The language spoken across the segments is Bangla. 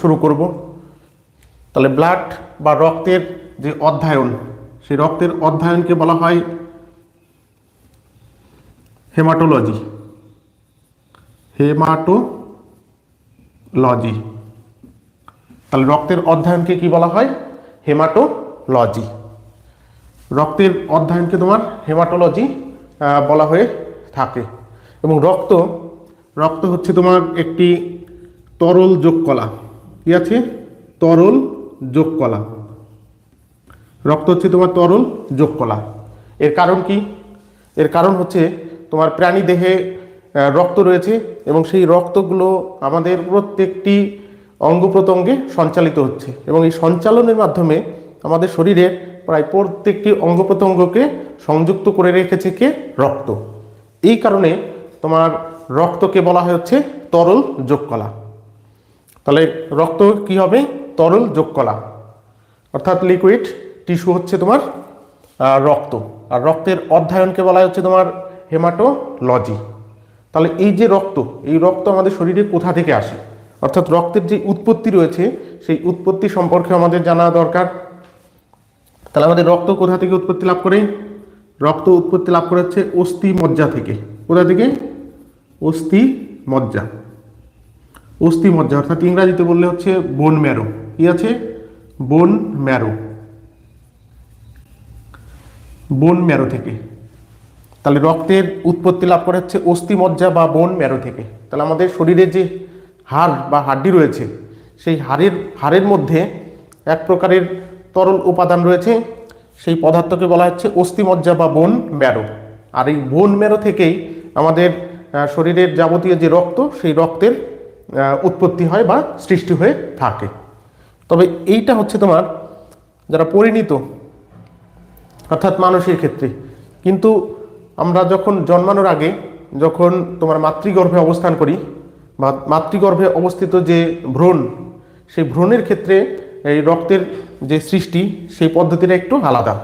শুরু করব। তাহলে ব্লাড বা রক্তের যে অধ্যয়ন, সেই রক্তের অধ্যয়নকে বলা হয় হেমাটোলজি হেমাটোলজি তাহলে রক্তের অধ্যয়নকে কি বলা হয়? হেমাটোলজি রক্তের অধ্যয়নকে তোমার হেমাটোলজি বলা হয়ে থাকে। এবং রক্ত রক্ত হচ্ছে তোমার একটি তরল যোগকলা। কি আছে? তরল যোগকলা। রক্ত হচ্ছে তোমার তরল যোগকলা। এর কারণ কি? এর কারণ হচ্ছে তোমার প্রাণী দেহে রক্ত রয়েছে এবং সেই রক্তগুলো আমাদের প্রত্যেকটি অঙ্গ প্রত্যঙ্গে সঞ্চালিত হচ্ছে এবং এই সঞ্চালনের মাধ্যমে আমাদের শরীরের প্রায় প্রত্যেকটি অঙ্গ প্রত্যঙ্গকে সংযুক্ত করে রেখেছে কে? রক্ত। এই কারণে তোমার রক্তকে বলা হচ্ছে তরল যোগকলা। তাহলে রক্ত কি হবে? তরল যোগকলা। অর্থাৎ লিকুইড টিস্যু হচ্ছে তোমার রক্ত। আর রক্তের অধ্যয়নকে বলা হচ্ছে তোমার হেমাটোলজি তাহলে এই যে রক্ত, এই রক্ত আমাদের শরীরে কোথা থেকে আসে? অর্থাৎ রক্তের যে উৎপত্তি রয়েছে, সেই উৎপত্তি সম্পর্কে আমাদের জানা দরকার। তাহলে আমাদের রক্ত কোথা থেকে উৎপত্তি লাভ করে? রক্ত উৎপত্তি লাভ করে হচ্ছে অস্থি মজ্জা থেকে। কোথা থেকে? অস্থি মজ্জা অস্থি মজ্জা, অর্থাৎ ইংরাজিতে বললে হচ্ছে বোন ম্যারো। কি আছে? Bone marrow. বোন ম্যারো থেকে। তাহলে রক্তের উৎপত্তি লাভ করে হচ্ছে অস্থি মজ্জা বা বোন ম্যারো থেকে। তাহলে আমাদের শরীরে যে হাড় বা হাড্ডি রয়েছে, সেই হাড়ের হাড়ের মধ্যে এক প্রকারের তরল উপাদান রয়েছে, সেই পদার্থকে বলা হচ্ছে অস্থি মজ্জা বা বোন ম্যারো। আর এই বোন ম্যারো থেকেই আমাদের শরীরের যাবতীয় যে রক্ত, সেই রক্তের উৎপত্তি হয় বা সৃষ্টি হয়ে থাকে। তবে এইটা হচ্ছে তোমার যারা পরিণীত, অর্থাৎ মানুষের ক্ষেত্রে। কিন্তু আমরা যখন জন্মানোর আগে, যখন তোমার মাতৃগর্ভে অবস্থান করি, বা মাতৃগর্ভে অবস্থিত যে ভ্রূণ, সেই ভ্রূণের ক্ষেত্রে এই রক্তের যে সৃষ্টি, সেই পদ্ধতিটা একটু আলাদা।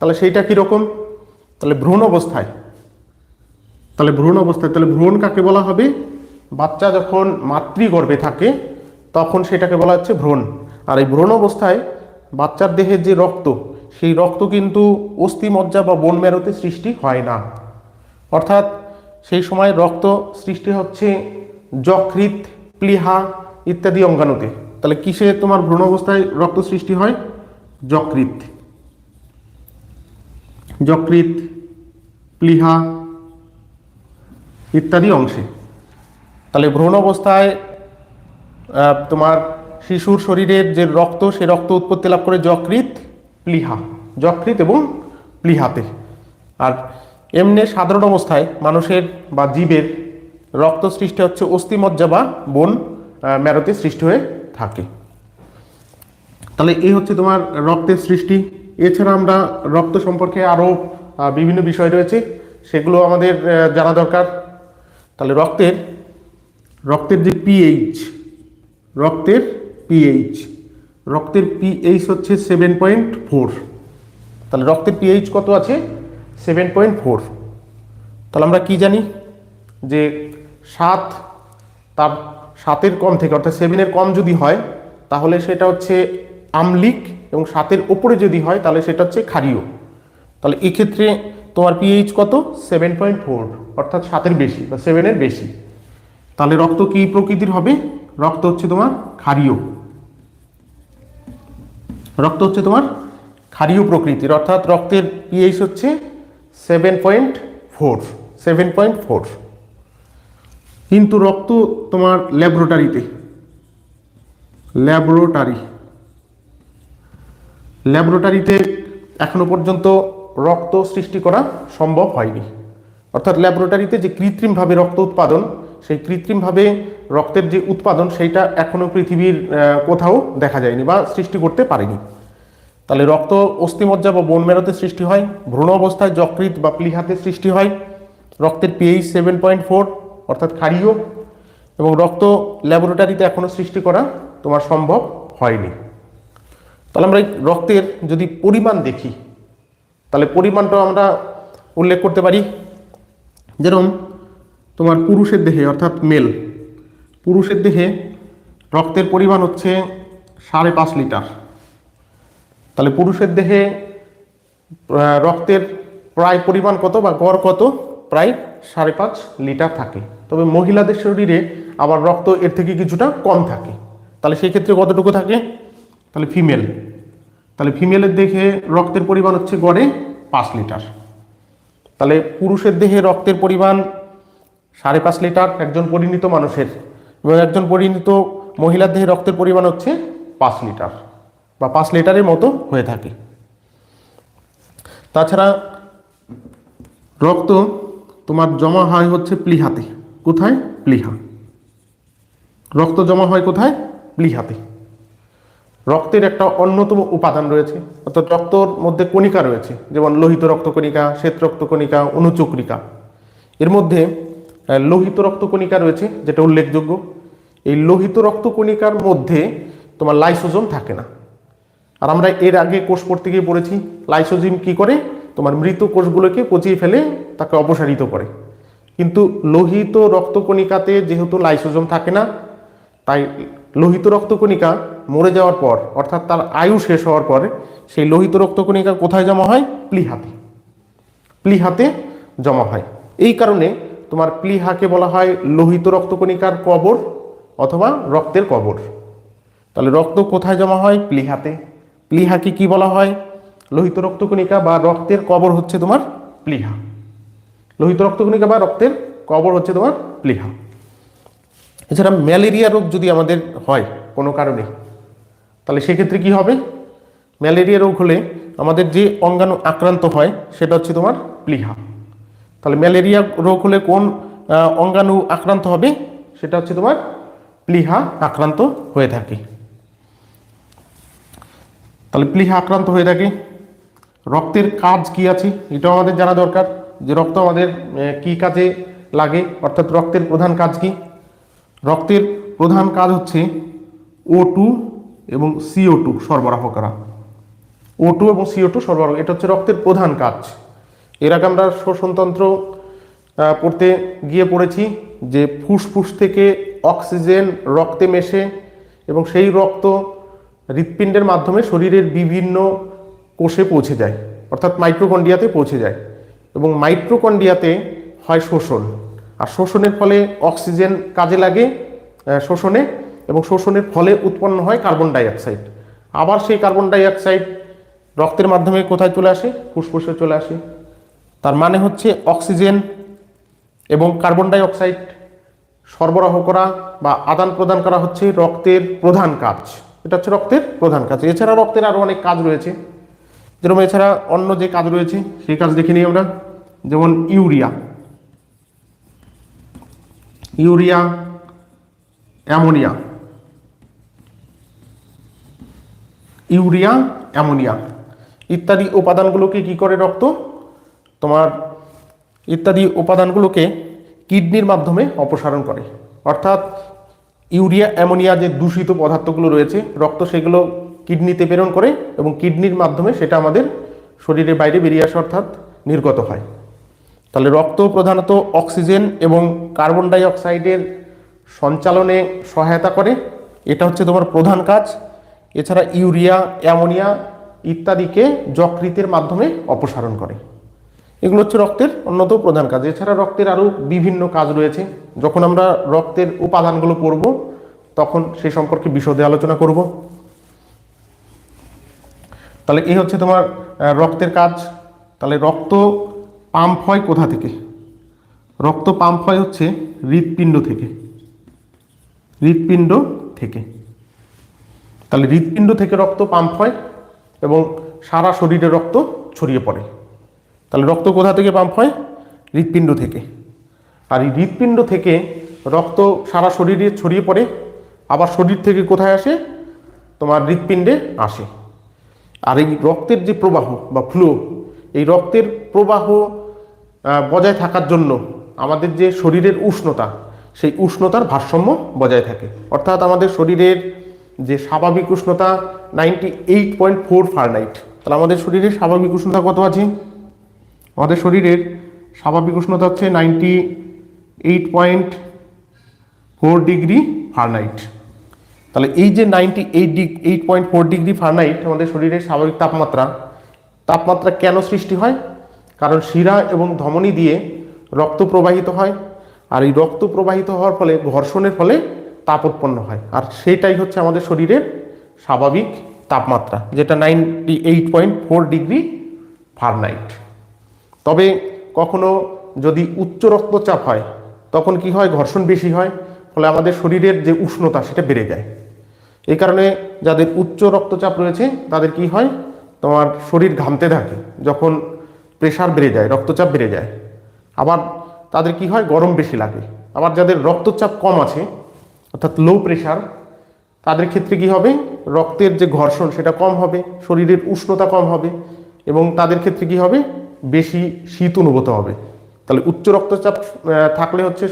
তাহলে সেইটা কীরকম? তাহলে ভ্রূণ অবস্থায়। তাহলে ভ্রূণ অবস্থায়, তাহলে ভ্রূণ কাকে বলা হবে? বাচ্চা যখন মাতৃগর্ভে থাকে, তখন সেটাকে বলা হচ্ছে ভ্রূণ। আর এই ভ্রণ অবস্থায় বাচ্চার দেহের যে রক্ত, সেই রক্ত কিন্তু অস্থি মজ্জা বা বন মেরোতে সৃষ্টি হয় না। অর্থাৎ সেই সময় রক্ত সৃষ্টি হচ্ছে যকৃত প্লিহা ইত্যাদি অঙ্গাণুতে। তাহলে কিসে তোমার ভ্রূণ অবস্থায় রক্ত সৃষ্টি হয়? যকৃত যকৃত প্লিহা ইত্যাদি অংশে। তাহলে ভ্রূণ অবস্থায় তোমার শিশুর শরীরের যে রক্ত, সে রক্ত উৎপত্তি লাভ করে যকৃত প্লিহা। যকৃত এবং প্লিহাতে। আর এমনি সাধারণ অবস্থায় মানুষের বা জীবের রক্ত সৃষ্টি হচ্ছে অস্থিমজ্জা বা বন মেরোতে সৃষ্টি হয়ে থাকে। তাহলে এই হচ্ছে তোমার রক্তের সৃষ্টি। এছাড়া আমরা রক্ত সম্পর্কে আরও বিভিন্ন বিষয় রয়েছে, সেগুলো আমাদের জানা দরকার। তাহলে রক্তের রক্তের যে পিএইচ রক্তের পিএইচ রক্তের পিএইচ হচ্ছে সেভেন পয়েন্ট ফোর তাহলে রক্তের পিএইচ কত আছে? সেভেন পয়েন্ট ফোর তাহলে আমরা কি জানি? যে সাত, তার সাতের কম থেকে, অর্থাৎ সেভেনের কম যদি হয়, তাহলে সেটা হচ্ছে আমলিক এবং সাতের ওপরে যদি হয়, তাহলে সেটা হচ্ছে ক্ষারীয়। তাহলে এক্ষেত্রে তোমার পিএইচ কত? সেভেন পয়েন্ট ফোর অর্থাৎ সাতের বেশি বা সেভেনের বেশি। তাহলে রক্ত কি প্রকৃতির হবে? রক্ত হচ্ছে তোমার ক্ষারীয়। রক্ত হচ্ছে তোমার ক্ষারীয় প্রকৃতির, অর্থাৎ রক্তের পিএইচ হচ্ছে seven point four seven point four কিন্তু রক্ত তোমার ল্যাবরেটরিতে ল্যাবরেটরি ল্যাবরেটরিতে এখনও পর্যন্ত রক্ত সৃষ্টি করা সম্ভব হয়নি। অর্থাৎ ল্যাবরেটরিতে যে কৃত্রিমভাবে রক্ত উৎপাদন সেই কৃত্রিমভাবে রক্তের যে উৎপাদন, সেইটা এখনও পৃথিবীর কোথাও দেখা যায়নি বা সৃষ্টি করতে পারেনি। তাহলে রক্ত অস্থিমজ্জা বা বোন মেরোতে সৃষ্টি হয়, ভ্রূণ অবস্থায় যকৃত বা প্লিহাতে সৃষ্টি হয়, রক্তের পিএইচ সেভেন পয়েন্ট ফোর অর্থাৎ ক্ষারীয়, এবং রক্ত ল্যাবরেটরিতে এখনও সৃষ্টি করা তোমার সম্ভব হয়নি। তাহলে আমরা রক্তের যদি পরিমাণ দেখি, তাহলে পরিমাণটাও আমরা উল্লেখ করতে পারি। যেরকম তোমার পুরুষের দেহে, অর্থাৎ মেল, পুরুষের দেহে রক্তের পরিমাণ হচ্ছে সাড়ে পাঁচ লিটার। তাহলে পুরুষের দেহে রক্তের প্রায় পরিমাণ কত বা গড় কত? প্রায় সাড়ে পাঁচ লিটার থাকে। তবে মহিলাদের শরীরে আবার রক্ত এর থেকে কিছুটা কম থাকে। তাহলে সেই ক্ষেত্রে কতটুকু থাকে? তাহলে ফিমেল। তাহলে ফিমেলের দেহে রক্তের পরিমাণ হচ্ছে গড়ে পাঁচ লিটার। তাহলে পুরুষের দেহে রক্তের পরিমাণ সাড়ে পাঁচ লিটার একজন পরিণত মানুষের এবং একজন পরিণত মহিলার দেহে রক্তের পরিমাণ হচ্ছে পাঁচ লিটার বা পাঁচ লিটারের মতো হয়ে থাকে। তাছাড়া রক্ত তোমার জমা হয় হচ্ছে প্লিহাতে। কোথায়? প্লিহা। রক্ত জমা হয় কোথায়? প্লিহাতে। রক্তের একটা অন্যতম উপাদান রয়েছে, অর্থাৎ রক্তর মধ্যে কণিকা রয়েছে, যেমন লোহিত রক্তকণিকা শ্বেত রক্তকণিকা অনুচক্রিকা। এর মধ্যে লোহিত রক্তকণিকা রয়েছে, যেটা উল্লেখযোগ্য। এই লোহিত রক্তকণিকার মধ্যে তোমার লাইসোজোম থাকে না। আর আমরা এর আগে কোষ পড়তে গিয়ে পড়েছি, লাইসোজিম কি করে? তোমার মৃত কোষগুলোকে পচিয়ে ফেলে, তাকে অপসারিত করে। কিন্তু লোহিত রক্তকণিকাতে যেহেতু লাইসোজোম থাকে না, তাই লোহিত রক্তকণিকা মরে যাওয়ার পর, অর্থাৎ তার আয়ু শেষ হওয়ার পরে, সেই লোহিত রক্তকণিকা কোথায় জমা হয়? প্লিহাতে। প্লিহাতে জমা হয়। এই কারণে তোমার প্লিহাকে বলা হয় লোহিত রক্তকণিকার কবর অথবা রক্তের কবর। তাহলে রক্ত কোথায় জমা হয়? প্লিহাতে। প্লিহাকে কি বলা হয়? লোহিত রক্তকণিকা বা রক্তের কবর হচ্ছে তোমার প্লিহা। লোহিত রক্তকণিকা বা রক্তের কবর হচ্ছে তোমার প্লিহা। এছাড়া ম্যালেরিয়া রোগ যদি আমাদের হয় কোনো কারণে, তাহলে সেক্ষেত্রে কি হবে? ম্যালেরিয়া রোগ হলে আমাদের যে অঙ্গাণু আক্রান্ত হয়, সেটা হচ্ছে তোমার প্লিহা। তাহলে ম্যালেরিয়া রোগ হলে কোন অঙ্গাণু আক্রান্ত হবে? সেটা হচ্ছে তোমার প্লিহা আক্রান্ত হয়ে থাকে। তাহলে প্লিহা আক্রান্ত হয়ে থাকে। রক্তের কাজ কি আছে? এটাও আমাদের জানা দরকার যে রক্ত আমাদের কি কাজে লাগে? অর্থাৎ রক্তের প্রধান কাজ কি? রক্তের প্রধান কাজ হচ্ছে ও টু এবং সিও টু সরবরাহ করা। ও টু এবং সিও টু সরবরাহ, এটা হচ্ছে রক্তের প্রধান কাজ। এর আগে আমরা শোষণতন্ত্র পড়তে গিয়ে পড়েছি যে ফুসফুস থেকে অক্সিজেন রক্তে মেশে এবং সেই রক্ত হৃৎপিণ্ডের মাধ্যমে শরীরের বিভিন্ন কোষে পৌঁছে যায়, অর্থাৎ মাইক্রোকন্ডিয়াতে পৌঁছে যায় এবং মাইক্রোকন্ডিয়াতে হয় শোষণ। আর শোষণের ফলে অক্সিজেন কাজে লাগে শোষণে এবং শোষণের ফলে উৎপন্ন হয় কার্বন ডাই অক্সাইড আবার সেই কার্বন ডাই অক্সাইড রক্তের মাধ্যমে কোথায় চলে আসে? ফুসফুসে চলে আসে। তার মানে হচ্ছে অক্সিজেন এবং কার্বন ডাই অক্সাইড সরবরাহ করা বা আদান প্রদান করা হচ্ছে রক্তের প্রধান কাজ। এটা হচ্ছে রক্তের প্রধান কাজ। এছাড়া রক্তের আরও অনেক কাজ রয়েছে। যেরকম এছাড়া অন্য যে কাজ রয়েছে, সেই কাজ দেখে নিই আমরা। যেমন urea. Urea, ammonia. Urea, ammonia. ইত্যাদি উপাদানগুলোকে কি করে রক্ত তোমার ইত্যাদি উপাদানগুলোকে কিডনির মাধ্যমে অপসারণ করে। অর্থাৎ ইউরিয়া, অ্যামোনিয়া যে দূষিত পদার্থগুলো রয়েছে, রক্ত সেগুলো কিডনিতে প্রেরণ করে এবং কিডনির মাধ্যমে সেটা আমাদের শরীরের বাইরে বেরিয়ে আসে, অর্থাৎ নির্গত হয়। তাহলে রক্ত প্রধানত অক্সিজেন এবং কার্বন ডাই অক্সাইডের সঞ্চালনে সহায়তা করে। এটা হচ্ছে তোমার প্রধান কাজ। এছাড়া ইউরিয়া, অ্যামোনিয়া ইত্যাদিকে যকৃতের মাধ্যমে অপসারণ করে। এগুলো হচ্ছে রক্তের অন্যতম প্রধান কাজ। এছাড়া রক্তের আরও বিভিন্ন কাজ রয়েছে। যখন আমরা রক্তের উপাদানগুলো পড়ব, তখন সেই সম্পর্কে বিশদে আলোচনা করব। তাহলে এই হচ্ছে তোমার রক্তের কাজ। তাহলে রক্ত পাম্প হয় কোথা থেকে? রক্ত পাম্প হয় হচ্ছে হৃৎপিণ্ড থেকে। হৃৎপিণ্ড থেকে। তাহলে হৃৎপিণ্ড থেকে রক্ত পাম্প হয় এবং সারা শরীরে রক্ত ছড়িয়ে পড়ে। তাহলে রক্ত কোথা থেকে পাম্প হয়? হৃৎপিণ্ড থেকে। আর এই হৃৎপিণ্ড থেকে রক্ত সারা শরীরে ছড়িয়ে পড়ে, আবার শরীর থেকে কোথায় আসে? তোমার হৃৎপিণ্ডে আসে। আর এই রক্তের যে প্রবাহ বা ফ্লো এই রক্তের প্রবাহ বজায় থাকার জন্য আমাদের যে শরীরের উষ্ণতা, সেই উষ্ণতার ভারসাম্য বজায় থাকে। অর্থাৎ আমাদের শরীরের যে স্বাভাবিক উষ্ণতা ninety eight point four Fahrenheit তাহলে আমাদের শরীরের স্বাভাবিক উষ্ণতা কত আছে? আমাদের শরীরের স্বাভাবিক উষ্ণতা হচ্ছে ninety eight point four degree Fahrenheit তাহলে এই যে ninety eight deg eight point four degree Fahrenheit আমাদের শরীরের স্বাভাবিক তাপমাত্রা তাপমাত্রা কেন সৃষ্টি হয়? কারণ শিরা এবং ধমনী দিয়ে রক্ত প্রবাহিত হয়, আর এই রক্ত প্রবাহিত হওয়ার ফলে, ঘর্ষণের ফলে তাপ উৎপন্ন হয়। আর সেটাই হচ্ছে আমাদের শরীরের স্বাভাবিক তাপমাত্রা, যেটা ninety eight point four degree Fahrenheit তবে কখনো যদি উচ্চ রক্তচাপ হয়, তখন কি হয়? ঘর্ষণ বেশি হয়, ফলে আমাদের শরীরের যে উষ্ণতা সেটা বেড়ে যায়। এই কারণে যাদের উচ্চ রক্তচাপ রয়েছে, তাদের কি হয়? তোমার শরীর ঘামতে থাকে, যখন প্রেশার বেড়ে যায়, রক্তচাপ বেড়ে যায়। আবার তাদের কি হয়? গরম বেশি লাগে। আবার যাদের রক্তচাপ কম আছে, অর্থাৎ লো প্রেশার তাদের ক্ষেত্রে কি হবে? রক্তের যে ঘর্ষণ সেটা কম হবে, শরীরের উষ্ণতা কম হবে এবং তাদের ক্ষেত্রে কি হবে? বেশি শীত অনুভূত হবে। তাহলে উচ্চ রক্তচাপ থাকলে হচ্ছে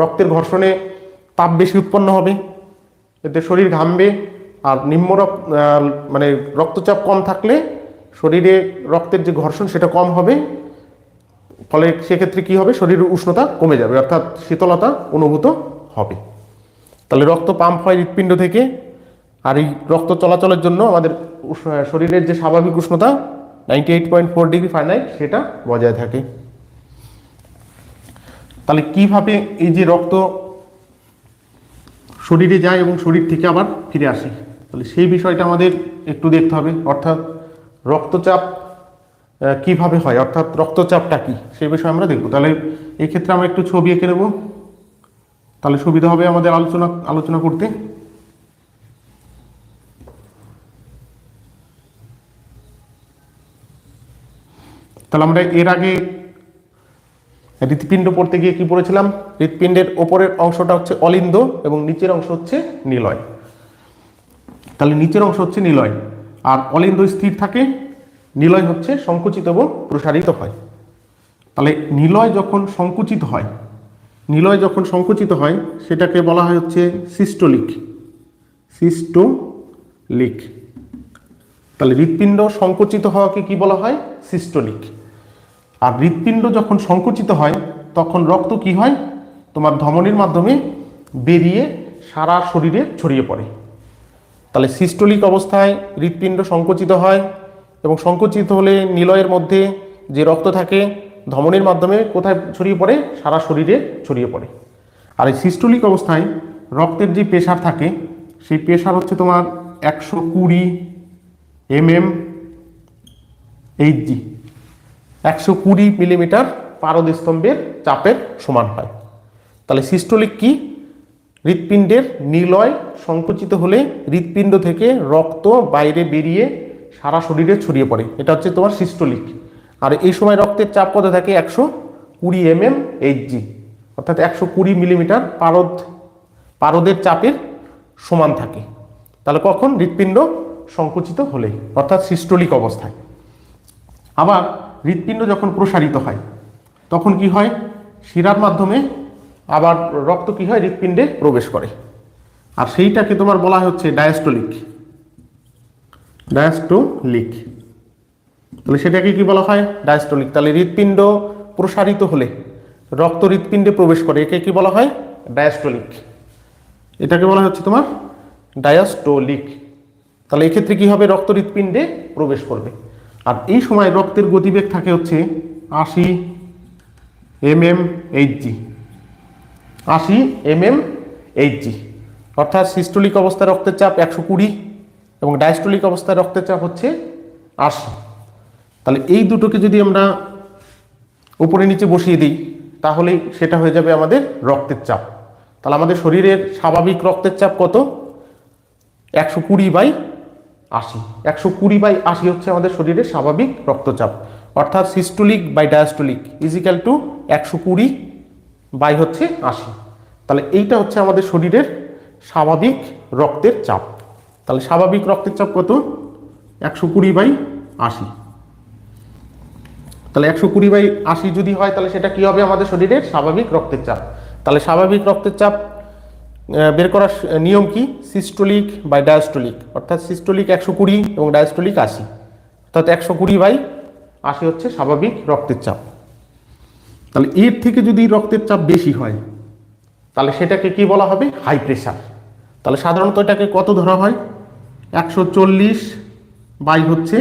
রক্তের ঘর্ষণে তাপ বেশি উৎপন্ন হবে, এতে শরীর ঘামবে আর নিম্ন মানে রক্তচাপ কম থাকলে শরীরে রক্তের যে ঘর্ষণ সেটা কম হবে, ফলে সেক্ষেত্রে কি হবে? শরীরের উষ্ণতা কমে যাবে, অর্থাৎ শীতলতা অনুভূত হবে। তাহলে রক্ত পাম্প হয় হৃৎপিণ্ড থেকে, আর এই রক্ত চলাচলের জন্য আমাদের শরীরের যে স্বাভাবিক উষ্ণতা ninety eight point four degree Fahrenheit সেটা বজায় থাকে। তাহলে কীভাবে এই যে রক্ত শরীরে যায় এবং শরীর থেকে আবার ফিরে আসে? তাহলে সেই বিষয়টা আমাদের একটু দেখতে হবে। অর্থাৎ রক্তচাপ কীভাবে হয়? অর্থাৎ রক্তচাপটা কি? সেই বিষয়ে আমরা দেখব। তাহলে এই ক্ষেত্রে আমরা একটু ছবি এঁকে নেব। তাহলে সুবিধা হবে আমাদের আলোচনা আলোচনা করতে। তাহলে আমরা এর আগে হৃৎপিণ্ড পড়তে গিয়ে কি পড়েছিলাম? হৃৎপিণ্ডের ওপরের অংশটা হচ্ছে অলিন্দ এবং নিচের অংশ হচ্ছে নিলয়। তাহলে নিচের অংশ হচ্ছে নিলয় আর অলিন্দ স্থির থাকে, নিলয় হচ্ছে সংকুচিত এবং প্রসারিত হয়। তাহলে নিলয় যখন সংকুচিত হয়, নিলয় যখন সংকুচিত হয়, সেটাকে বলা হয় হচ্ছে সিস্টোলিক। সিস্টোলিক। তাহলে হৃৎপিণ্ড সংকুচিত হওয়াকে কি বলা হয়? সিস্টোলিক। আর হৃৎপিণ্ড যখন সংকুচিত হয়, তখন রক্ত কি হয়? তোমার ধমনির মাধ্যমে বেরিয়ে সারা শরীরে ছড়িয়ে পড়ে। তাহলে সিস্টোলিক অবস্থায় হৃৎপিণ্ড সংকুচিত হয় এবং সংকুচিত হলে নিলয়ের মধ্যে যে রক্ত থাকে, ধমনির মাধ্যমে কোথায় ছড়িয়ে পড়ে? সারা শরীরে ছড়িয়ে পড়ে। আর এই সিস্টোলিক অবস্থায় রক্তের যে প্রেশার থাকে, সেই প্রেশার হচ্ছে তোমার একশো কুড়ি এম এম এইচজি একশো কুড়ি মিলিমিটার পারদ স্তম্ভের চাপের সমান হয়। তাহলে সিস্টোলিক কি? হৃৎপিণ্ডের নিলয় সংকুচিত হলে হৃৎপিণ্ড থেকে রক্ত বাইরে বেরিয়ে সারা শরীরে ছড়িয়ে পড়ে। এটা হচ্ছে তোমার সিস্টোলিক। আর এই সময় রক্তের চাপ কত থাকে? একশো কুড়ি এম এম এইচজি অর্থাৎ একশো কুড়ি মিলিমিটার পারদ, পারদের চাপের সমান থাকে। তাহলে কখন? হৃৎপিণ্ড সংকুচিত হলে, অর্থাৎ সিস্টোলিক অবস্থায়। আবার হৃৎপিণ্ড যখন প্রসারিত হয়, তখন কি হয়? শিরার মাধ্যমে আবার রক্ত কি হয়? হৃৎপিণ্ডে প্রবেশ করে। আর সেইটাকে তোমার বলা হচ্ছে ডায়াস্টোলিক। ডায়াস্টোলিক। তাহলে সেটাকে কি বলা হয়? ডায়াস্টোলিক। তাহলে হৃৎপিণ্ড প্রসারিত হলে রক্ত হৃৎপিণ্ডে প্রবেশ করে, একে কি বলা হয়? ডায়াস্টোলিক। এটাকে বলা হচ্ছে তোমার ডায়াস্টোলিক। তাহলে এক্ষেত্রে কি হবে? রক্ত হৃৎপিণ্ডে প্রবেশ করবে। আর এই সময় রক্তের গতিবেগ থাকে হচ্ছে আশি এম এম এইচজি আশি এম এম এইচজি অর্থাৎ সিস্টোলিক অবস্থায় রক্তের চাপ একশো কুড়ি এবং ডায়াস্টোলিক অবস্থায় রক্তের চাপ হচ্ছে আশি। তাহলে এই দুটোকে যদি আমরা উপরে নিচে বসিয়ে দিই, তাহলে সেটা হয়ে যাবে আমাদের রক্তের চাপ। তাহলে আমাদের শরীরের স্বাভাবিক রক্তের চাপ কত? একশো কুড়ি বাই আশি। একশো কুড়ি বাই আশি হচ্ছে আমাদের শরীরের স্বাভাবিক রক্তচাপ। অর্থাৎ systolic by diastolic equal to একশো কুড়ি বাই হচ্ছে আশি। তাহলে এইটা হচ্ছে আমাদের শরীরের স্বাভাবিক রক্তের চাপ। তাহলে স্বাভাবিক রক্তের চাপ কত? একশো কুড়ি বাই আশি। তাহলে একশো কুড়ি বাই আশি যদি হয়, তাহলে সেটা কি হবে আমাদের শরীরের স্বাভাবিক রক্তের চাপ। তাহলে স্বাভাবিক রক্তের চাপ বের করার নিয়ম কি? সিস্টোলিক বাই ডায়াস্টোলিক অর্থাৎ সিস্টোলিক একশো কুড়ি এবং ডায়াস্টোলিক আশি। অর্থাৎ একশো কুড়ি বাই আশি হচ্ছে স্বাভাবিক রক্তের চাপ। তাহলে এর থেকে যদি রক্তের চাপ বেশি হয়, তাহলে সেটাকে কি বলা হবে? হাই প্রেশার তাহলে সাধারণত এটাকে কত ধরা হয়? একশো চল্লিশ বাই হচ্ছে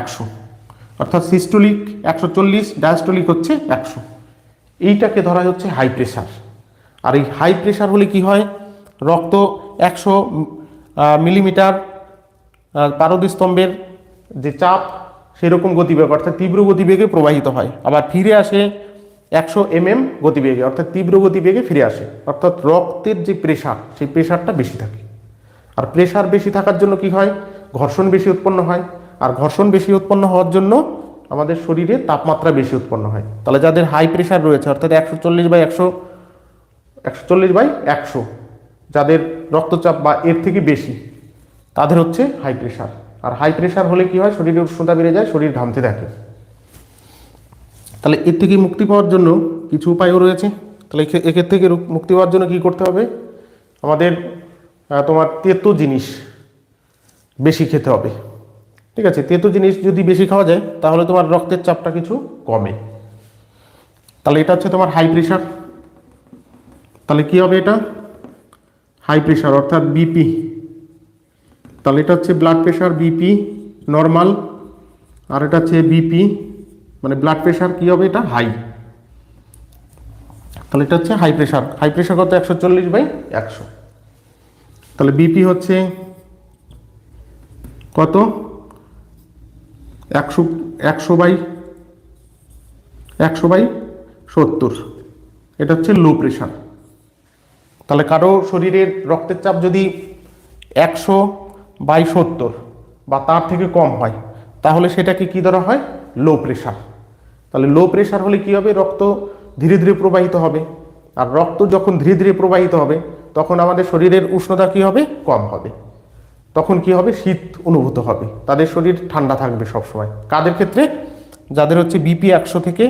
একশো। অর্থাৎ সিস্টোলিক একশো চল্লিশ ডায়াস্টোলিক হচ্ছে একশো। এইটাকে ধরা হচ্ছে হাই প্রেশার আর এই হাই প্রেশার হলে কি হয়? রক্ত একশো মিলিমিটার পারদস্তম্ভের যে চাপ, সেরকম গতিবেগ, অর্থাৎ তীব্র গতিবেগে প্রবাহিত হয়। আবার ফিরে আসে একশো এমএম গতিবেগে, অর্থাৎ তীব্র গতিবেগে ফিরে আসে। অর্থাৎ রক্তের যে প্রেশার সেই প্রেশারটা বেশি থাকে। আর প্রেশার বেশি থাকার জন্য কি হয়? ঘর্ষণ বেশি উৎপন্ন হয়। আর ঘর্ষণ বেশি উৎপন্ন হওয়ার জন্য আমাদের শরীরে তাপমাত্রা বেশি উৎপন্ন হয়। তাহলে যাদের হাই প্রেশার রয়েছে, অর্থাৎ একশো চল্লিশ বা একশো একশো চল্লিশ বাই একশো। যাদের রক্তচাপ বা এর থেকে বেশি, তাদের হচ্ছে হাই প্রেশার আর হাই প্রেশার হলে কি হয়? শরীরের উষ্ণতা বেড়ে যায়, শরীর ঘামতে থাকে। তাহলে এর থেকে মুক্তি পাওয়ার জন্য কিছু উপায়ও রয়েছে। তাহলে এক্ষে- এক্ষের থেকে মুক্তি পাওয়ার জন্য কি করতে হবে? আমাদের তোমার তেতো জিনিস বেশি খেতে হবে। ঠিক আছে? তেতো জিনিস যদি বেশি খাওয়া যায়, তাহলে তোমার রক্তের চাপটা কিছু কমে। তাহলে এটা হচ্ছে তোমার হাই প্রেশার তাহলে কি হবে এটা? হাই প্রেশার অর্থাৎ বিপি তাহলে এটা হচ্ছে ব্লাড প্রেশার বিপি নর্মাল আর এটা হচ্ছে বিপি মানে ব্লাড প্রেশার কি হবে এটা? হাই তাহলে এটা হচ্ছে হাই প্রেশার হাই প্রেশার কত? একশো চল্লিশ বাই একশো। তাহলে বিপি হচ্ছে কত? একশো একশো বাই একশো বাই সত্তর। এটা হচ্ছে লো প্রেশার তাহলে কারও শরীরের রক্তের চাপ যদি একশো বাই সত্তর বা তার থেকে কম হয়, তাহলে সেটাকে কি ধরা হয়? লো প্রেশার তাহলে লো প্রেশার হলে কি হবে? রক্ত ধীরে ধীরে প্রবাহিত হবে। আর রক্ত যখন ধীরে ধীরে প্রবাহিত হবে, তখন আমাদের শরীরের উষ্ণতা কি হবে? কম হবে। তখন কি হবে? শীত অনুভূত হবে। তাদের শরীর ঠান্ডা থাকবে সবসময়। কাদের ক্ষেত্রে? যাদের হচ্ছে বিপি একশো থেকে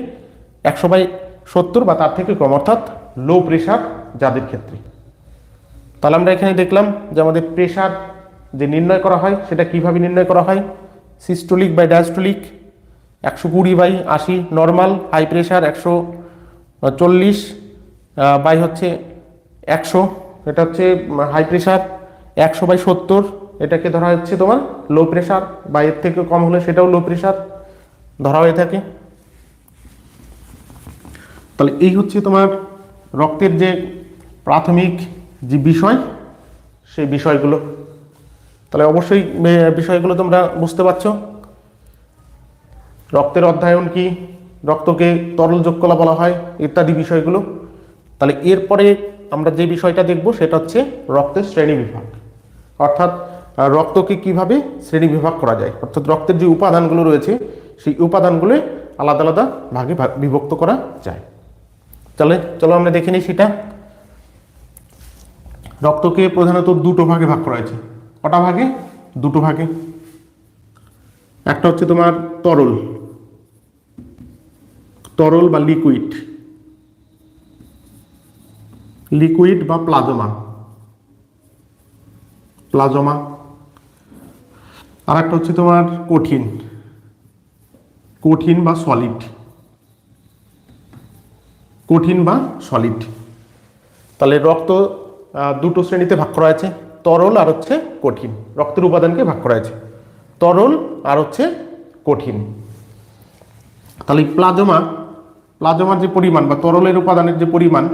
একশো বাই সত্তর বা তার থেকে কম, অর্থাৎ লো প্রেশার যাদের ক্ষেত্রে। তাহলে আমরা এখানে দেখলাম যে আমাদের প্রেশার যে নির্ণয় করা হয়, সেটা কীভাবে নির্ণয় করা হয়? সিস্টোলিক বাই ডায়াস্টোলিক একশো কুড়ি বাই আশি নর্মাল হাই প্রেশার একশো চল্লিশ বাই হচ্ছে একশো, এটা হচ্ছে হাই প্রেশার একশো বাই সত্তর, এটাকে ধরা হচ্ছে তোমার লো প্রেশার বা এর থেকে কম হলে সেটাও লো প্রেশার ধরা হয়ে থাকে। তাহলে এই হচ্ছে তোমার রক্তের যে প্রাথমিক যে বিষয়, সেই বিষয়গুলো। তাহলে অবশ্যই বিষয়গুলো তোমরা বুঝতে পারছ। রক্তের অধ্যায়ন কি? রক্তকে তরল যোগ করা বলা হয়, ইত্যাদি বিষয়গুলো। তাহলে এরপরে আমরা যে বিষয়টা দেখব, সেটা হচ্ছে রক্তের শ্রেণি বিভাগ। অর্থাৎ রক্তকে কীভাবে শ্রেণি বিভাগ করা যায়? অর্থাৎ রক্তের যে উপাদানগুলো রয়েছে, সেই উপাদানগুলো আলাদা আলাদা ভাগ- বিভক্ত করা যায়। তাহলে চলো আমরা দেখে নিই সেটা। রক্তকে প্রধানত দুটো ভাগে ভাগ করা হয়েছে। কটা ভাগে? দুটো ভাগে। একটা হচ্ছে তোমার তরল। তরল বা লিকুইড লিকুইড বা প্লাজমা প্লাজমা আর একটা হচ্ছে তোমার কঠিন। কঠিন বা সলিড কঠিন বা সলিড তাহলে রক্ত দুটো শ্রেণীতে ভাগ করা আছে তরল আর হচ্ছে কঠিন। রক্তের উপাদানকে ভাগ করা আছে তরল আর হচ্ছে কঠিন। তাহলে প্লাজমা, প্লাজমার যে পরিমাণ বা তরলের উপাদানের যে পরিমাণ,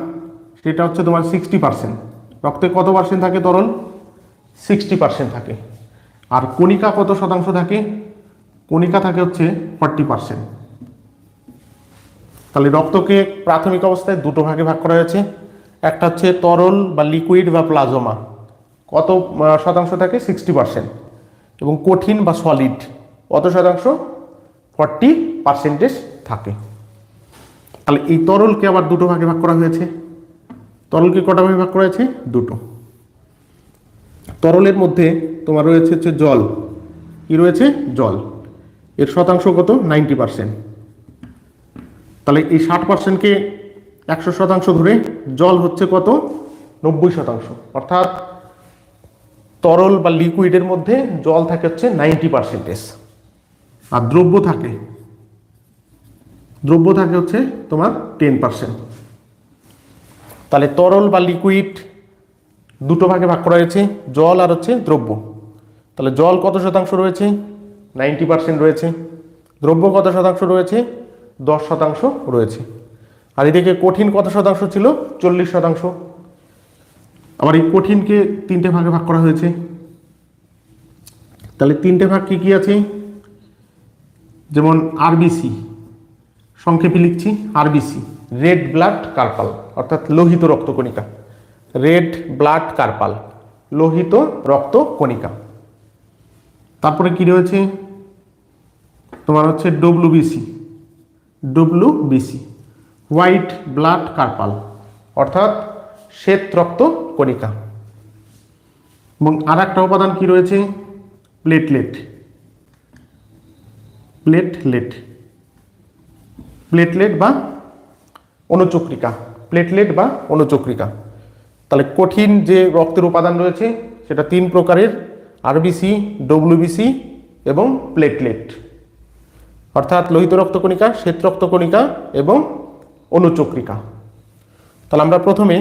সেটা হচ্ছে তোমার সিক্সটি পার্সেন্ট রক্তে কত পার্সেন্ট থাকে তরল? সিক্সটি পার্সেন্ট থাকে। আর কণিকা কত শতাংশ থাকে? কণিকা থাকে হচ্ছে ফর্টি পার্সেন্ট তাহলে রক্তকে প্রাথমিক অবস্থায় দুটো ভাগে ভাগ করা হয়েছে। একটা হচ্ছে তরল বা লিকুইড বা প্লাজমা কত শতাংশ থাকে? সিক্সটি পার্সেন্ট এবং কঠিন বা সলিড কত শতাংশ? ফর্টি পার্সেন্টেজ থাকে। তাহলে এই তরলকে আবার দুটো ভাগে ভাগ করা হয়েছে। তরলকে কটা ভাগে ভাগ করা হয়েছে? দুটো। তরলের মধ্যে তোমার রয়েছে হচ্ছে জল। কি রয়েছে? জল। এর শতাংশ কত? নাইনটি পার্সেন্ট তাহলে এই ষাট পার্সেন্টকে একশো শতাংশ ধরে জল হচ্ছে কত? নব্বই শতাংশ। অর্থাৎ তরল বা লিকুইডের মধ্যে জল থাকে হচ্ছে নাইনটি পার্সেন্টেজ। আর দ্রব্য থাকে? দ্রব্য থাকে হচ্ছে তোমার টেন পার্সেন্ট। তাহলে তরল বা লিকুইড দুটো ভাগে ভাগ করা হয়েছে, জল আর হচ্ছে দ্রব্য। তাহলে জল কত শতাংশ রয়েছে? নাইনটি পার্সেন্ট রয়েছে। দ্রব্য কত শতাংশ রয়েছে? দশ শতাংশ রয়েছে। আর এদিকে কঠিন কত শতাংশ ছিল? চল্লিশ শতাংশ। আবার এই কঠিনকে তিনটে ভাগে ভাগ করা হয়েছে। তাহলে তিনটে ভাগ কি কি আছে? যেমন আরবিসি সংক্ষেপে লিখছি আরবিসি রেড ব্লাড কার্পাল অর্থাৎ লোহিত রক্তকণিকা। রেড ব্লাড কার্পাল লোহিত রক্ত কণিকা তারপরে কি রয়েছে? তোমার হচ্ছে WBC WBC white blood corpuscle অর্থাৎ শ্বেত রক্ত কণিকা। এবং আর একটা উপাদান কি রয়েছে? প্লেটলেট প্লেটলেট প্লেটলেট বা অনুচক্রিকা। প্লেটলেট বা অনুচক্রিকা। তাহলে কঠিন যে রক্তের উপাদান রয়েছে, সেটা তিন প্রকারের আরবিসি ডব্লিউবিসি এবং প্লেটলেট অর্থাৎ লোহিত রক্তকণিকা শ্বেত রক্তকণিকা এবং অনুচক্রিকা। তাহলে আমরা প্রথমে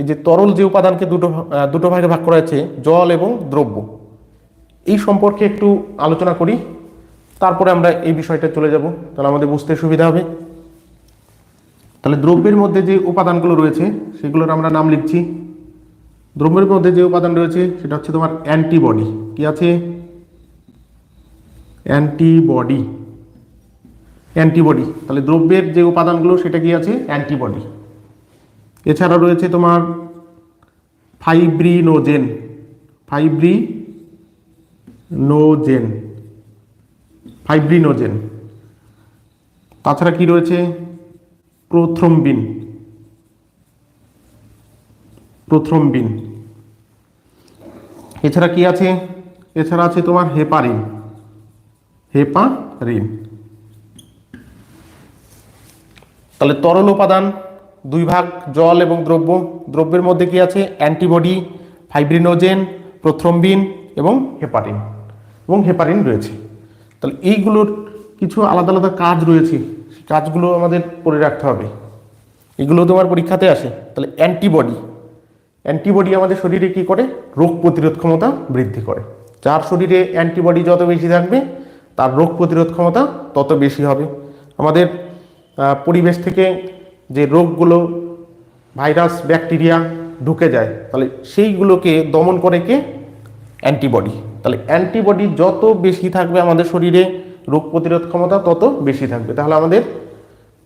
এই যে তরল যে উপাদানকে দুটো দুটো ভাগে ভাগ করা হয়েছে, জল এবং দ্রব্য। এই সম্পর্কে একটু আলোচনা করি, তারপরে আমরা এই বিষয়টা চলে যাব। তাহলে আমাদের বুঝতে সুবিধা হবে। তাহলে দ্রব্যের মধ্যে যে উপাদানগুলো রয়েছে, সেগুলোর আমরা নাম লিখছি। দ্রব্যের মধ্যে যে উপাদান রয়েছে, সেটা হচ্ছে তোমার অ্যান্টিবডি। কি আছে? অ্যান্টিবডি। অ্যান্টিবডি। তাহলে দ্রব্যের যে উপাদানগুলো, সেটা কি আছে? অ্যান্টিবডি। এছাড়া রয়েছে তোমার ফাইব্রিনোজেন। ফাইব্রিনোজেন। ফাইব্রিনোজেন। তাছাড়া কি রয়েছে? প্রোথ্রম্বিন। প্রোথ্রম্বিন। এছাড়া কি আছে? এছাড়া আছে তোমার হেপারিন। হেপারিন। তাহলে তরল উপাদান, দুই ভাগ জল এবং দ্রব্য, দ্রব্যের মধ্যে কি আছে? অ্যান্টিবডি, ফাইব্রিনোজেন, প্রোথ্রম্বিন এবং হেপারিন এবং হেপারিন রয়েছে। তাহলে এইগুলোর কিছু আলাদা আলাদা কাজ রয়েছে, সেই কাজগুলো আমাদের পড়ে রাখতে হবে। এগুলো তোমার পরীক্ষাতে আসে। তাহলে অ্যান্টিবডি অ্যান্টিবডি আমাদের শরীরে কি করে? রোগ প্রতিরোধ ক্ষমতা বৃদ্ধি করে। যার শরীরে অ্যান্টিবডি যত বেশি থাকবে, তার রোগ প্রতিরোধ ক্ষমতা তত বেশি হবে। আমাদের পরিবেশ থেকে যে রোগগুলো ভাইরাস ব্যাকটেরিয়া ঢুকে যায় তাহলে সেইগুলোকে দমন করে কে? অ্যান্টিবডি। তাহলে অ্যান্টিবডি যত বেশি থাকবে আমাদের শরীরে রোগ প্রতিরোধ ক্ষমতা তত বেশি থাকবে। তাহলে আমাদের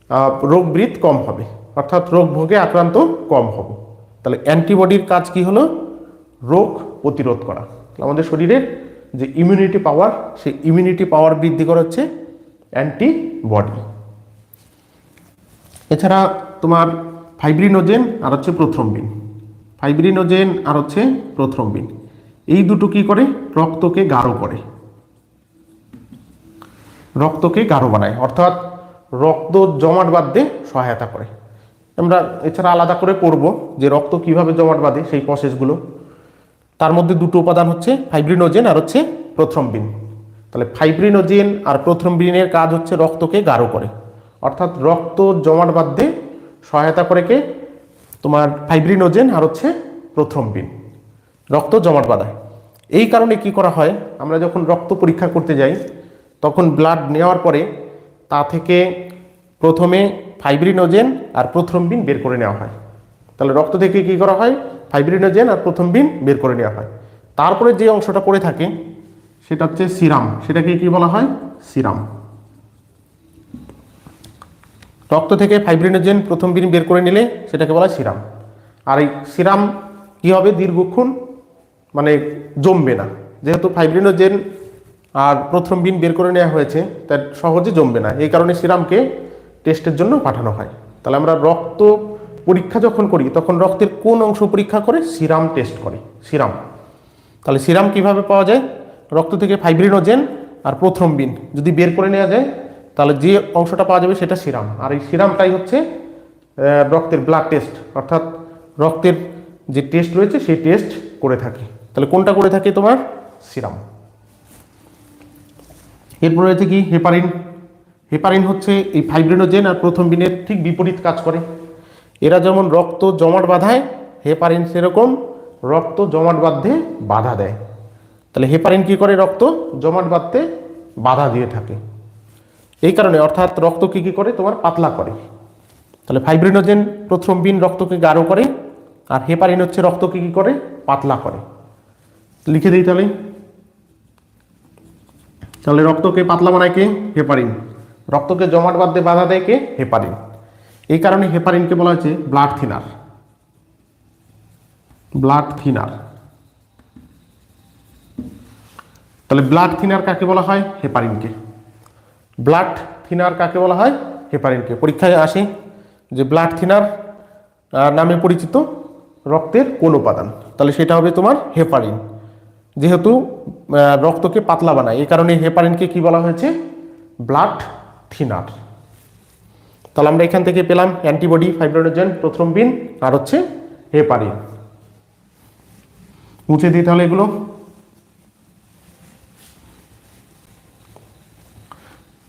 আহ, রোগ বৃদ্ধ কম হবে অর্থাৎ রোগ ভোগে আক্রান্ত কম হব। তাহলে অ্যান্টিবডির কাজ কি হলো? রোগ প্রতিরোধ করা। আমাদের শরীরের যে ইমিউনিটি পাওয়ার সেই ইমিউনিটি পাওয়ার বৃদ্ধি করা হচ্ছে অ্যান্টিবডি। এছাড়া তোমার ফাইব্রিনোজেন আর হচ্ছে প্রথ্রম্বিন। ফাইব্রিনোজেন আর হচ্ছে প্রথ্রম্বিন। এই দুটো কি করে? রক্তকে গাঢ় করে। রক্তকে গাঢ় বানায়। অর্থাৎ রক্ত জমাট বাঁধতে সহায়তা করে। আমরা এছাড়া আলাদা করে পড়ব যে রক্ত কীভাবে জমাট বাঁধে সেই প্রসেসগুলো তার মধ্যে দুটো উপাদান হচ্ছে ফাইব্রিনোজেন আর হচ্ছে প্রথ্রম্বিন। তাহলে ফাইব্রিনোজেন আর প্রথ্রম্বিনের কাজ হচ্ছে রক্তকে গাঢ় করে। অর্থাৎ রক্ত জমাট বাঁধতে সহায়তা করে কে? তোমার ফাইব্রিনোজেন আর হচ্ছে প্রথ্রম্বিন রক্ত জমাট বাঁধায়। এই কারণে কি করা হয়? আমরা যখন রক্ত পরীক্ষা করতে যাই, তখন ব্লাড নেওয়ার পরে তা থেকে প্রথমে ফাইব্রিনোজেন আর প্রথ্রম্বিন বের করে নেওয়া হয়। তাহলে রক্ত থেকে কি করা হয়? ফাইব্রিনোজেন আর প্রথম্বিন বের করে নেওয়া হয়। তারপরে যে অংশটা পড়ে থাকে, সেটা হচ্ছে সিরাম। সেটাকে কি বলা হয়? সিরাম। রক্ত থেকে ফাইব্রিনোজেন প্রথম দিন বের করে নিলে সেটাকে বলা হয় সিরাম। আর এই সিরাম কী হবে? দীর্ঘক্ষণ মানে জমবে না। যেহেতু ফাইব্রিনোজেন আর প্রথম বিন বের করে নেওয়া হয়েছে, তার সহজে জমবে না। এই কারণে সিরামকে টেস্টের জন্য পাঠানো হয়। তাহলে আমরা রক্ত পরীক্ষা যখন করি, তখন রক্তের কোন অংশ পরীক্ষা করে? সিরাম টেস্ট করে। সিরাম। তাহলে সিরাম কীভাবে পাওয়া যায়? রক্ত থেকে ফাইব্রিনোজেন আর প্রথম বিন যদি বের করে নেওয়া যায় তাহলে যে অংশটা পাওয়া যাবে সেটা সিরাম। আর এই সিরামটাই হচ্ছে রক্তের ব্লাড টেস্ট অর্থাৎ রক্তের যে টেস্ট রয়েছে সেই টেস্ট করে থাকে। তাহলে কোনটা করে থাকে তোমার? সিরাম। এরপর রয়েছে কি? হেপারিন হেপারিন হচ্ছে এই ফাইব্রিনোজেন আর প্রথমবিনের ঠিক বিপরীত কাজ করে। এরা যেমন রক্ত জমাট বাঁধায় হেপারিন সেরকম রক্ত জমাট বাঁধতে বাধা দেয়। তাহলে হেপারিন কি করে? রক্ত জমাট বাঁধতে বাধা দিয়ে থাকে। এই কারণে অর্থাৎ রক্তকে কি করে? তোমার পাতলা করে। তাহলে ফাইব্রিনোজেন প্রথম বিন রক্তকে গাঢ় করে, আর হেপারিন হচ্ছে রক্তকে কি করে? পাতলা করে। লিখে দিই তাহলে। তাহলে রক্তকে পাতলা বানায় কে? হেপারিন রক্তকে জমাট বাঁধতে বাধা দেয় কে? হেপারিন এই কারণে হেপারিনকে বলা হয়েছে ব্লাড থিনার ব্লাড থিনার তাহলে ব্লাড থিনার কাকে বলা হয়? হেপারিনকে ব্লাড থিনার কাকে বলা হয়? হেপারিনকে। পরীক্ষায় আসে যে ব্লাড থিনার নামে পরিচিত রক্তের কোন উপাদান। তাহলে সেটা হবে তোমার হেপারিন। যেহেতু রক্তকে পাতলা বানায়, এই কারণে হেপারিনকে কি বলা হয়েছে? Blood thinner. তাহলে আমরা এখান থেকে পেলাম অ্যান্টিবডি, ফাইব্রোনোজেন প্রথ্রম্বিন আর হচ্ছে হেপারিন। মুছে দিই তাহলে এগুলো।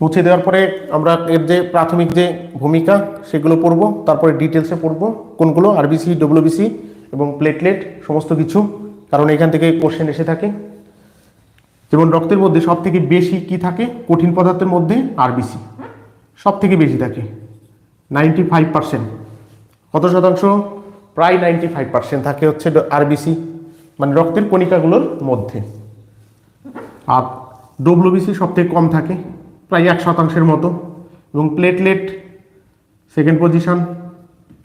মুছে দেওয়ার পরে আমরা এর যে প্রাথমিক যে ভূমিকা, সেগুলো পড়ব, তারপরে ডিটেলসে পড়ব, কোনগুলো আরবিসি ডব্লিউবিসি এবং প্লেটলেট সমস্ত কিছু, কারণ এখান থেকে কোশ্চেন এসে থাকে। যেমন রক্তের মধ্যে সব থেকে বেশি কি থাকে? কঠিন পদার্থের মধ্যে আরবিসি সব থেকে বেশি থাকে। নাইনটি ফাইভ পার্সেন্ট কত শতাংশ? প্রায় নাইনটি ফাইভ পার্সেন্ট থাকে হচ্ছে আরবিসি মানে রক্তের কণিকাগুলোর মধ্যে। আর ডব্লিউবিসি সব থেকে কম থাকে। প্রায় এক শতাংশের মতো এবং প্লেটলেট সেকেন্ড পজিশন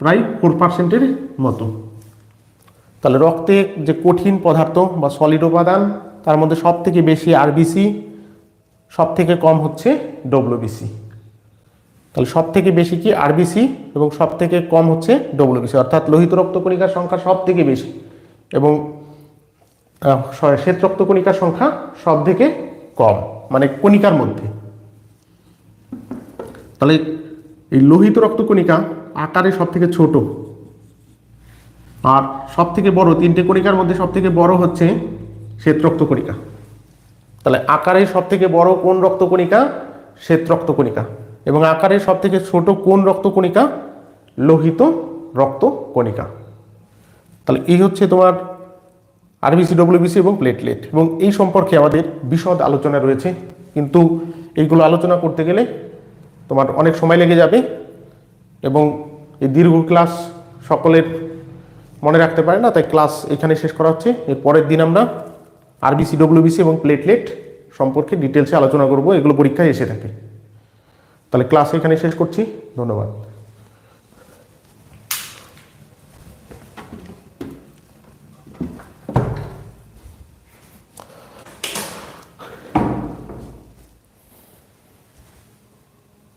প্রায় ফোর পার্সেন্টের মতো। তাহলে রক্তে যে কঠিন পদার্থ বা সলিড উপাদান, তার মধ্যে সব থেকে বেশি আরবিসি সব থেকে কম হচ্ছে ডব্লিউবিসি তাহলে সব থেকে বেশি কি আরবিসি এবং সব থেকে কম হচ্ছে ডব্লিউবিসি অর্থাৎ লোহিত রক্তকণিকার সংখ্যা সব থেকে বেশি এবং শ্বেত রক্তকণিকার সংখ্যা সব থেকে কম মানে কণিকার মধ্যে। তাহলে এই লোহিত রক্তকণিকা আকারে সব থেকে ছোট। আর সব থেকে বড়, তিনটে কণিকার মধ্যে সব থেকে বড় হচ্ছে শ্বেত রক্তকণিকা। তাহলে আকারে সব থেকে বড় কোন রক্তকণিকা? শ্বেত রক্তকণিকা। এবং আকারে সব থেকে ছোট কোন রক্তকণিকা? লোহিত রক্তকণিকা। তাহলে এই হচ্ছে তোমার আরবিসি ডব্লিউবিসি এবং প্লেটলেট এবং এই সম্পর্কে আমাদের বিশদ আলোচনা রয়েছে। কিন্তু এইগুলো আলোচনা করতে গেলে তোমার অনেক সময় লেগে যাবে এবং এই দীর্ঘ ক্লাস সকলের মনে রাখতে পারে না, তাই ক্লাস এখানে শেষ করা হচ্ছে। এর পরের দিন আমরা আরবিসি ডব্লিউবিসি এবং প্লেটলেট সম্পর্কে ডিটেলসে আলোচনা করব, এগুলো পরীক্ষায় এসে থাকে। তাহলে ক্লাস এখানে শেষ করছি, ধন্যবাদ।